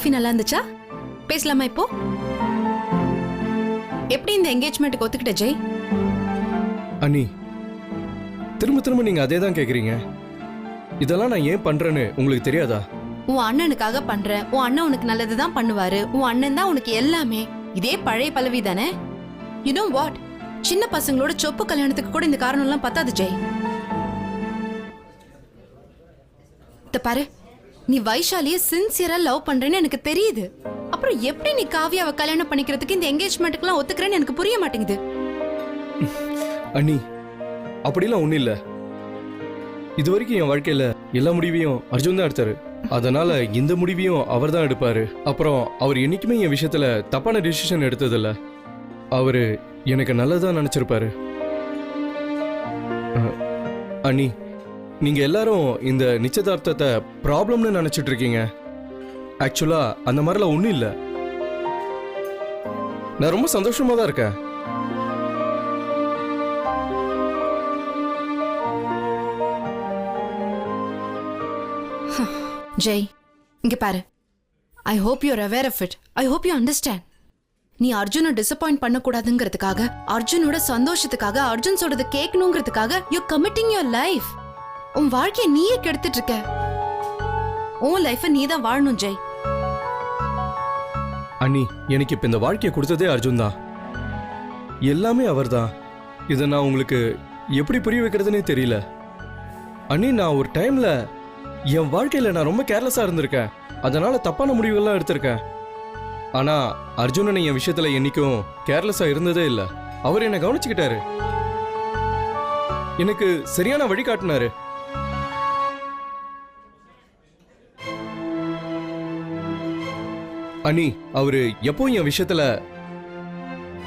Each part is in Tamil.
காஃபி நல்லா இருந்துச்சா பேசலாமா இப்போ? எப்படி இந்த என்கேஜ்மெண்ட்டுக்கு ஒத்துக்கிட்ட ஜெய்? அண்ணி திரும்ப திரும்ப நீங்க அதே தான் கேக்குறீங்க. இதெல்லாம் நான் ஏன் பண்றேன்னு உங்களுக்கு தெரியாதா? உன் அண்ணனுக்காக பண்ற உன் அண்ணன் உனக்கு நல்லது தான் பண்ணுவாரு. உன் அண்ணன் தான் உனக்கு எல்லாமே. இதே பழைய பல்லவி தானே? யூ நோ வாட் சின்ன பசங்களோட சொப்பு கல்யாணத்துக்கு கூட இந்த காரணம் எல்லாம் பத்தாது ஜெய். பாரு. நீ வைஷாலிய சின்சியரா லவ் பண்றேன்னு எனக்கு தெரியுது. அப்புறம் எப்படி நீ காவியாவை கல்யாணம் பண்ணிக்கிறதுக்கு இந்த என்கேஜ்மெண்ட்டுக்குலாம் ஒத்துக்கிறேன்னு எனக்கு புரிய மாட்டேங்குது? அண்ணி அப்படிலாம் ஒன்றும் இல்ல. இது வரைக்கும் என் வாழ்க்கையில எல்லா முடிவையும் அர்ஜுன் தான் எடுத்தாரு. அதனால இந்த முடிவையும் அவர் தான் எடுப்பாரு. அப்புறம் அவர் என்னைக்குமே என் விஷயத்துல தப்பான டிசிஷன் எடுத்ததில்ல. அவரு எனக்கு நல்லதா நினைச்சிருப்பாரு. அண்ணி நீங்க எல்லாரும் இந்த நிச்சயதார்த்தத்தை ப்ராப்ளம்னு நினைச்சிட்டு இருக்கீங்க. ஆக்சுவலா அந்த மாதிரிலாம் ஒன்றும் இல்லை. நான் ரொம்ப சந்தோஷமா தான் இருக்கேன். ஜெய் இங்க பாரு. I hope your aware of it I hope you understand நீ அர்ஜுனை டிசப்பாயிண்ட் பண்ணக்கூடாதுங்கிறதுக்காக அர்ஜுனோட சந்தோஷத்துக்காக அர்ஜுன் சொல்றது கேட்கணுங்கிறதுக்காக யூ கமிட்டிங் யுவர் லைஃப் உன் வாழ்க்கைய நீயே கெடுத்துட்டு இருக்க உன் லைஃபை நீ தான் வாழணும் ஜெய். அண்ணி எனக்கு இப்ப இந்த வாழ்க்கையை கொடுத்ததே அர்ஜுன் தான். எல்லாமே அவர்தான். இதை நான் உங்களுக்கு எப்படி புரிய வைக்கிறதுனே தெரியல. அண்ணி நான் ஒரு டைம்ல என் வாழ்க்கையில நான் ரொம்ப கேர்லெஸ்ஸா இருந்திருக்கேன். அதனால தப்பான முடிவுகள்லாம் எடுத்திருக்கேன். ஆனா அர்ஜுனன் என் விஷயத்துல என்னைக்கும் கேர்லெஸ்ஸா இருந்ததே இல்லை. அவர் என்னை கவனிச்சுக்கிட்டாரு. எனக்கு சரியான வழி காட்டினாரு. அனி அவரு எப்போ என் விஷயத்துல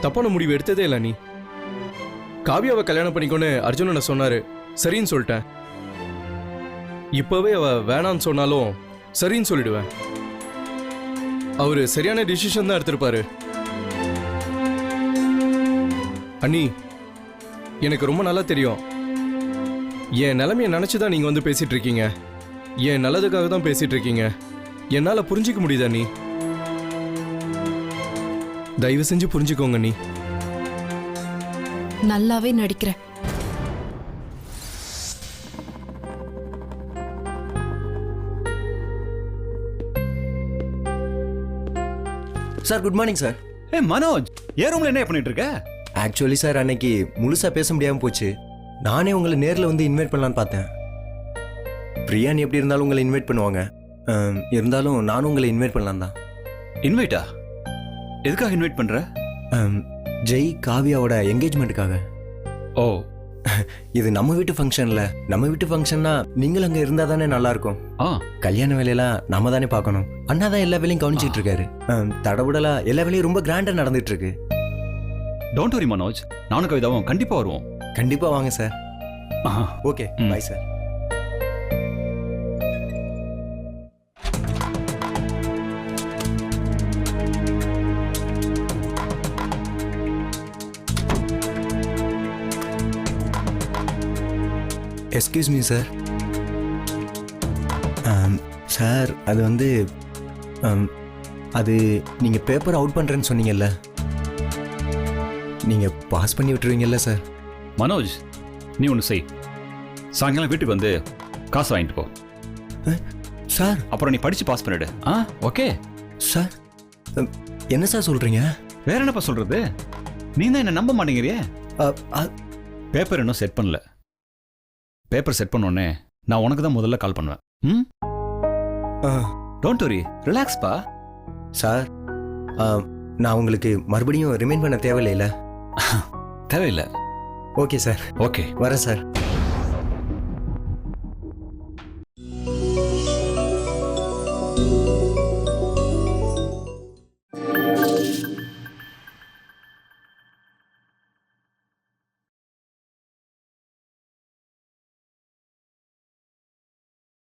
தப்பான முடிவு எடுத்ததே இல்லை அனி காவியாவை கல்யாணம் பண்ணிக்கோன்னு அர்ஜுனனை சொன்னாரு. சரின்னு சொல்லிட்டேன். இப்பவே அவ வேணான்னு சொன்னாலும் சரின்னு சொல்லிடுவேன். அவரு சரியான டிசிஷன் தான் எடுத்திருப்பாரு. அண்ணி எனக்கு ரொம்ப நல்லா தெரியும். என் நிலைமையை நினச்சி தான் நீங்கள் வந்து பேசிகிட்ருக்கீங்க இருக்கீங்க. என் நல்லதுக்காக தான் பேசிகிட்ருக்கீங்க இருக்கீங்க. என்னால புரிஞ்சிக்க முடியுதா நீ தயவு செஞ்சு புரிஞ்சுக்கோங்க நீ. நல்லாவே நடிக்கிற சார் குட் மார்னிங் சார் ஏ மனோஜ் ஏன் ரூம்ல என்ன பண்ணிட்டு இருக்க? ஆக்சுவலி சார் அன்னைக்கு முழுசா பேச முடியாம போச்சு. நானே உங்களை நேர்ல வந்து இன்வைட் பண்ணலான்னு பார்த்தேன். பிரியாணி எப்படி இருந்தாலும் உங்களை இன்வைட் பண்ணுவாங்க. இருந்தாலும் நானும் உங்களை இன்வைட் பண்ணலாம் தான் இன்வைட்டா எதுக்காக இன்வைட் பண்ற? ஜெய் காவியாவோட என்கேஜ்மெண்ட்டுக்காக ஓ. இது நம்ம வீட்டு ஃபங்க்ஷன்ல நம்ம வீட்டு ஃபங்க்ஷன்னா நீங்கள் அங்க இருந்தா தானே நல்லா இருக்கும் ஆ. கல்யாண வேலையெல்லாம் நாம தானே பார்க்கணும். அண்ணா தான் எல்லா வேலையும் கவனிச்சிட்டு இருக்காரு. அம், தடபுடலா எல்லா வேலையும் ரொம்ப கிராண்டா நடந்துட்டு இருக்கு டோன்ட் வரி மனோஜ். நானும் கவிதாவும் கண்டிப்பா வருவோம். கண்டிப்பா வாங்க sir. Okay. Bye sir excuse me sir sir Um, அது வந்து um, அது நீங்கள் பேப்பர் அவுட் பண்ணுறேன்னு சொன்னீங்கல்ல? நீங்கள் பாஸ் பண்ணி விட்டுருவீங்கல்ல சார் மனோஜ் நீ ஒன்று செய். சாயங்காலம் வீட்டுக்கு வந்து காசு வாங்கிட்டு போ. சார் அப்புறம் நீ படிச்சு பாஸ் பண்ணிடு. ஆ ஓகே சார் அம், என்ன சார் சொல்றீங்க? வேற என்னப்பா சொல்றது? நீ தான் என்ன நம்ப மாட்டேங்கிறியே? பேப்பர் இன்னும் செட் பண்ணல. பேப்பர் செட் பண்ண உடனே நான் உனக்கு தான் முதல்ல கால் பண்ணுவேன். ம்? டோன்ட் வரி ரிலாக்ஸ் பா. சார் நான் உங்களுக்கு மறுபடியும் ரிமைண்ட் பண்ண தேவையில்லைல தேவையில்லை. Okay sir. ஓகே. வரேன் சார்.